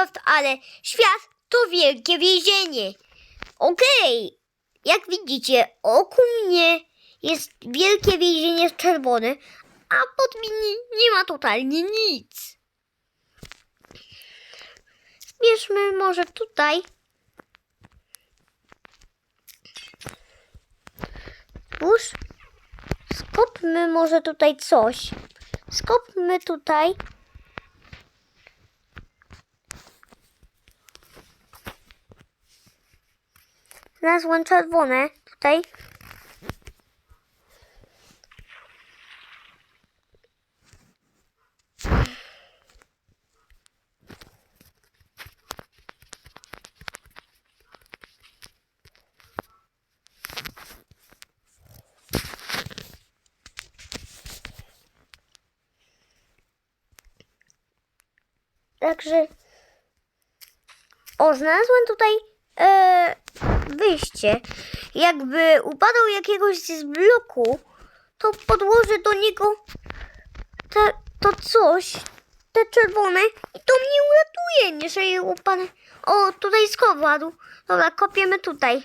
Minecraft, ale świat to wielkie więzienie. Okej, jak widzicie, oku mnie jest wielkie więzienie czerwone, a pod mnie nie ma totalnie nic. Zbierzmy może tutaj. Spójrz. Skopmy może tutaj coś. Skopmy tutaj. Znalazłem czerwone tutaj. Także. O, znalazłem tutaj e, wyjście. Jakby upadał jakiegoś z bloku, to podłożę do niego te, to coś, te czerwone i to mnie uratuje, jeżeli upadnę. O, tutaj skowadł. Dobra, kopiemy tutaj.